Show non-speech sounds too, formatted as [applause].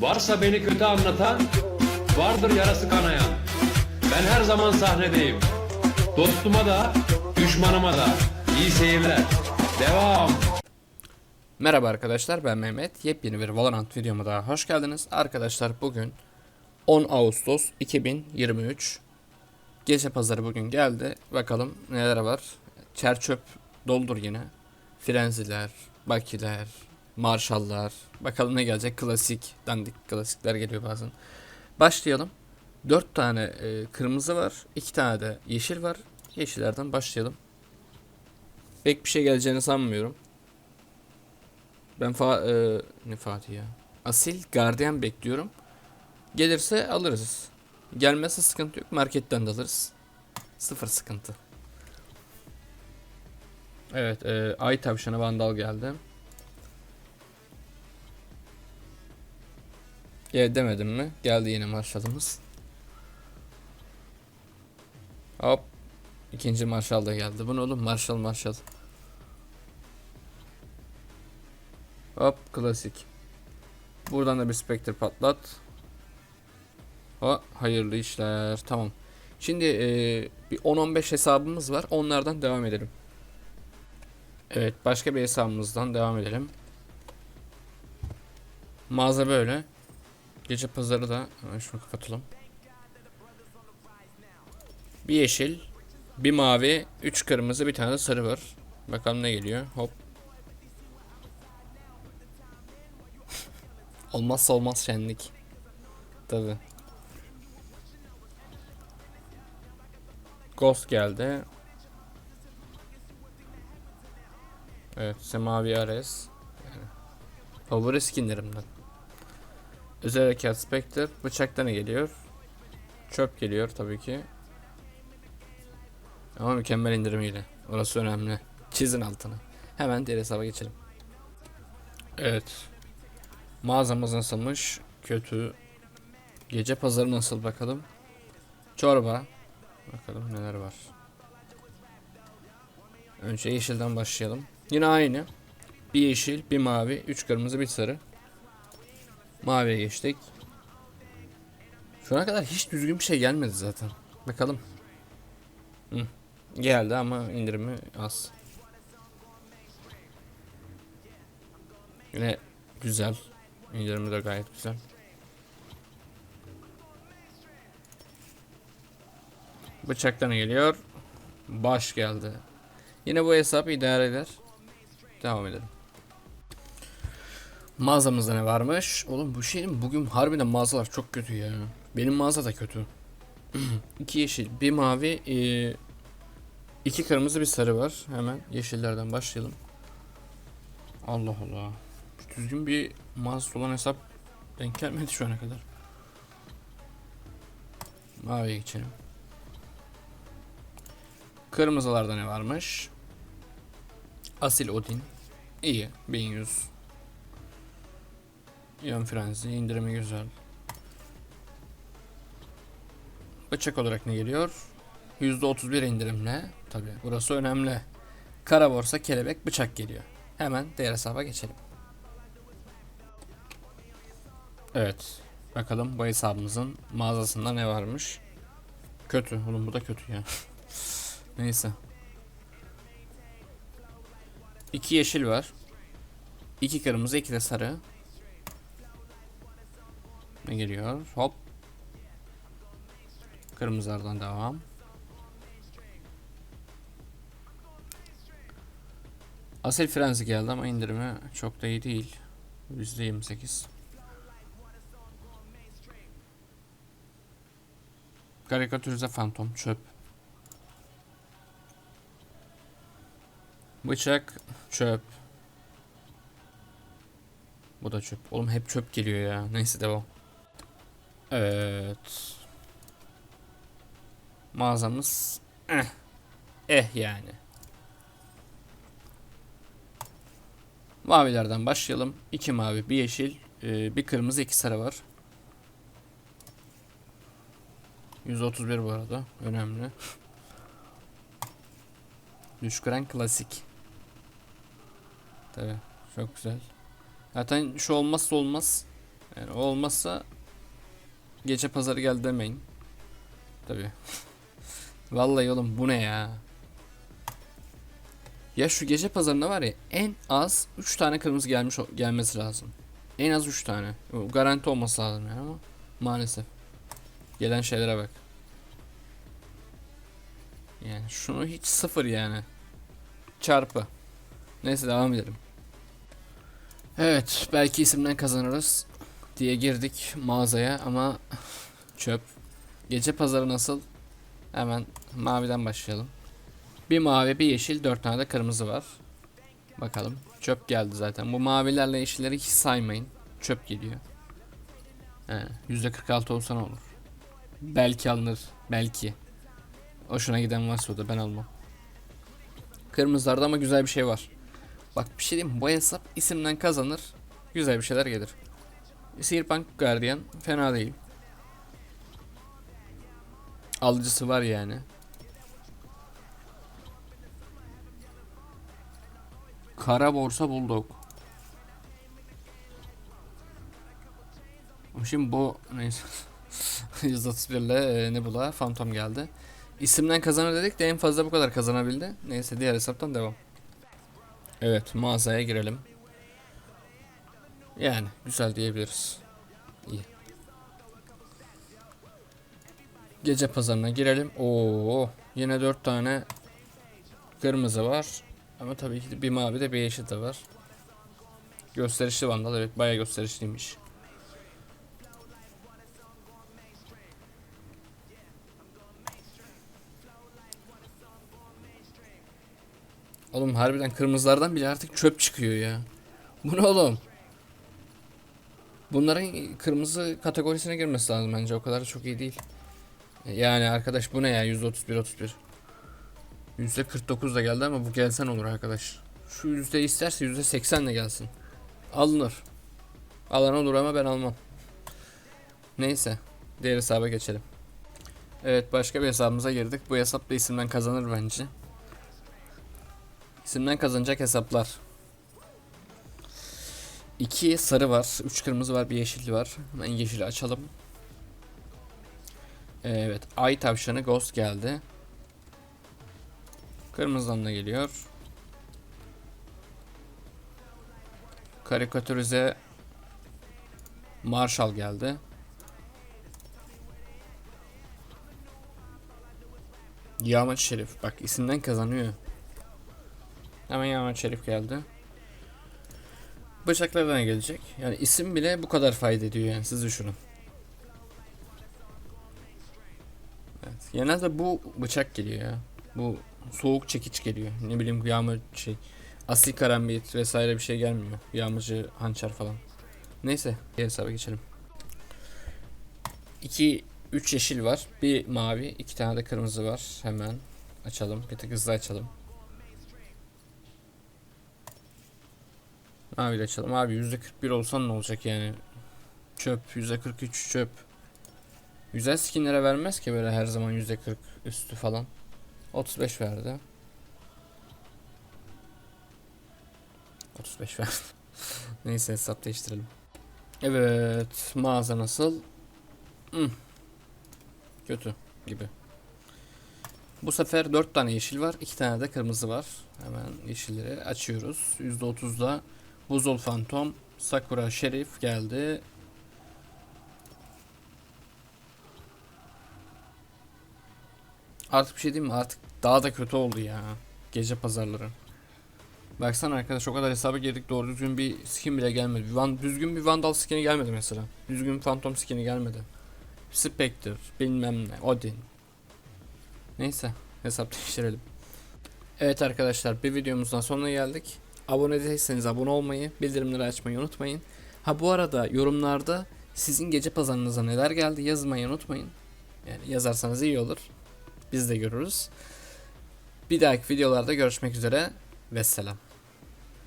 Varsa beni kötü anlatan, vardır yarası kanayan. Ben her zaman sahnedeyim. Dostuma da, düşmanıma da. İyi seyirler. Devam. Merhaba arkadaşlar ben Mehmet. Yepyeni bir Valorant videoma daha hoş geldiniz. Arkadaşlar bugün 10 Ağustos 2023 Gece pazarı bugün geldi. Bakalım neler var. Çerçöp doldur yine. Frenziler, bakiler, marşallar. Bakalım ne gelecek. Klasik, dandik klasikler geliyor bazen. Başlayalım. 4 tane e, kırmızı var. 2 tane de yeşil var. Yeşillerden başlayalım. Pek bir şey geleceğini sanmıyorum. Ben fa e, ne Fatih ya? Asil gardiyan bekliyorum. Gelirse alırız. Gelmezse sıkıntı yok. Marketten de alırız. Sıfır sıkıntı. Evet, e, ay tavşanı vandal geldi. Gel demedim mi? Geldi yine marşalımız. Hop. İkinci marşal da geldi. Bu ne oğlum? Marşal marşal. Hop klasik. Buradan da bir Spectre patlat. Ha, hayırlı işler. Tamam. Şimdi e, bir 10-15 hesabımız var. Onlardan devam edelim. Evet başka bir hesabımızdan devam edelim. Mağaza böyle. Gece pazarı da hemen şunu kapatalım. Bir yeşil, bir mavi, üç kırmızı, bir tane de sarı var. Bakalım ne geliyor. Hop. [laughs] Olmazsa olmaz şenlik. Tabi. Ghost geldi. Evet, Semavi Ares. Yani, favori skinlerimden. Özel Harekat Spectre. Bıçaktan geliyor? Çöp geliyor tabii ki. Ama mükemmel indirimiyle. Orası önemli. Çizin altını. Hemen diğer hesaba geçelim. Evet. Mağazamız nasılmış? Kötü. Gece pazarı nasıl bakalım? Çorba. Bakalım neler var. Önce yeşilden başlayalım. Yine aynı. Bir yeşil, bir mavi, üç kırmızı, bir sarı. Maviye geçtik. Şu ana kadar hiç düzgün bir şey gelmedi zaten. Bakalım. Hı. Geldi ama indirimi az. Yine güzel. İndirimi de gayet güzel. Bıçaktan geliyor. Baş geldi. Yine bu hesap idare eder. Devam edelim. Mağazamızda ne varmış? Oğlum bu şeyin bugün harbiden mağazalar çok kötü ya. Benim mağaza da kötü. [clears throat] iki yeşil, bir mavi, e, iki kırmızı, bir sarı var. Hemen yeşillerden başlayalım. Allah Allah. Düzgün bir mağazası olan hesap denk gelmedi şu ana kadar. Maviye geçelim. Kırmızılarda ne varmış? Asil Odin. İyi. 1100. Ion Frenzy. indirimi güzel. Bıçak olarak ne geliyor? %31 indirimle. Tabi burası önemli. Kara borsa, kelebek, bıçak geliyor. Hemen diğer hesaba geçelim. Evet. Bakalım bu hesabımızın mağazasında ne varmış. Kötü. Oğlum bu da kötü ya. [laughs] Neyse. İki yeşil var. İki kırmızı, iki de sarı. Ne geliyor? Hop. Kırmızılardan devam. Asil frenzi geldi ama indirimi çok da iyi değil. %28. Karikatürize fantom çöp. Bıçak çöp. Bu da çöp. Oğlum hep çöp geliyor ya. Neyse devam. Evet. Mağazamız eh. Eh yani. Mavilerden başlayalım. İki mavi, bir yeşil, e, bir kırmızı, iki sarı var. 131 bu arada. Önemli. [laughs] Düşküren klasik. Tabi çok güzel. Zaten şu olmazsa olmaz. Yani olmazsa gece pazarı geldi demeyin. Tabi. [laughs] Vallahi oğlum bu ne ya? Ya şu gece pazarında var ya en az 3 tane kırmızı gelmiş gelmesi lazım. En az 3 tane. Garanti olması lazım yani ama maalesef. Gelen şeylere bak. Yani şunu hiç sıfır yani. Çarpı. Neyse devam edelim. Evet belki isimden kazanırız diye girdik mağazaya ama çöp. Gece pazarı nasıl? Hemen maviden başlayalım. Bir mavi bir yeşil dört tane de kırmızı var. Bakalım çöp geldi zaten. Bu mavilerle yeşilleri hiç saymayın. Çöp geliyor. He, %46 olsa ne olur? Belki alınır. Belki. Hoşuna giden varsa o da ben almam. Kırmızılarda ama güzel bir şey var. Bak bir şey diyeyim? Bu hesap isimden kazanır. Güzel bir şeyler gelir. Sihirbank Guardian fena değil. Alıcısı var yani. Kara borsa bulduk. Şimdi bu neyse [laughs] 131 ile e, Nebula Phantom geldi. İsimden kazanır dedik de en fazla bu kadar kazanabildi. Neyse diğer hesaptan devam. Evet mağazaya girelim. Yani güzel diyebiliriz. İyi. Gece pazarına girelim. Oo yine dört tane kırmızı var. Ama tabii ki bir mavi de bir yeşil de var. Gösterişli vandal evet bayağı gösterişliymiş. Oğlum harbiden kırmızılardan bile artık çöp çıkıyor ya. Bu ne oğlum? Bunların kırmızı kategorisine girmesi lazım bence. O kadar da çok iyi değil. Yani arkadaş bu ne ya? 131 31. %49 da geldi ama bu gelsen olur arkadaş. Şu yüzde isterse yüzde 80 de gelsin. Alınır. Alan olur ama ben almam. Neyse. Diğer hesaba geçelim. Evet başka bir hesabımıza girdik. Bu hesap da isimden kazanır bence. İsimden kazanacak hesaplar. 2 sarı var, 3 kırmızı var, bir yeşil var. Hemen yeşili açalım. Evet, ay tavşanı ghost geldi. Kırmızıdan da geliyor. Karikatürize Marshall geldi. Yağmacı Şerif. Bak isimden kazanıyor. Hemen Yağmacı Şerif geldi. Bıçaklardan gelecek. Yani isim bile bu kadar fayda ediyor yani siz düşünün. Evet. Genelde bu bıçak geliyor ya. Bu soğuk çekiç geliyor. Ne bileyim yağmur şey asil karambit vesaire bir şey gelmiyor. Yağmurcu hançer falan. Neyse diğer hesaba geçelim. 2 3 yeşil var. Bir mavi, iki tane de kırmızı var. Hemen açalım. Bir tık hızlı açalım. Mavi açalım. Abi %41 olsan ne olacak yani? Çöp. %43 çöp. Güzel skinlere vermez ki böyle her zaman %40 üstü falan. 35 verdi. 35 [laughs] verdi. Neyse hesap değiştirelim. Evet mağaza nasıl? Hmm. Kötü gibi. Bu sefer 4 tane yeşil var. 2 tane de kırmızı var. Hemen yeşilleri açıyoruz. %30'da Buzul Phantom, Sakura Şerif geldi. Artık bir şey diyeyim mi? Artık daha da kötü oldu ya. Gece pazarları. Baksana arkadaş o kadar hesaba girdik doğru düzgün bir skin bile gelmedi. Bir van, düzgün bir Vandal skin'i gelmedi mesela. Düzgün Phantom skin'i gelmedi. Spectre, bilmem ne, Odin. Neyse hesap değiştirelim. Evet arkadaşlar bir videomuzdan sonuna geldik. Abone değilseniz abone olmayı, bildirimleri açmayı unutmayın. Ha bu arada yorumlarda sizin gece pazarınıza neler geldi yazmayı unutmayın. Yani yazarsanız iyi olur. Biz de görürüz. Bir dahaki videolarda görüşmek üzere. Vesselam.